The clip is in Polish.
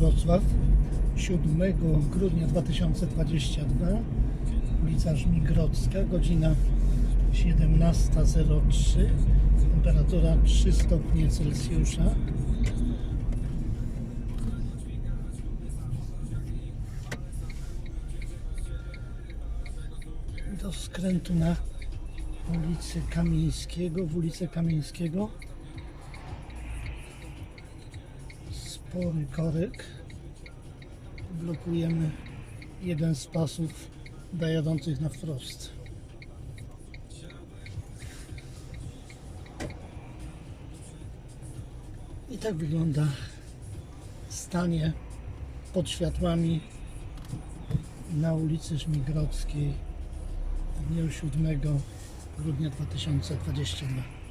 Wrocław 7 grudnia 2022 ulica Żmigrodzka godzina 17.03 temperatura 3 stopnie Celsjusza. Do skrętu na ulicy Kamińskiego w ulicę Kamińskiego spory korek. Blokujemy jeden z pasów dla jadących na wprost. I tak wygląda stanie pod światłami na ulicy Żmigrodzkiej w dniu 7 grudnia 2022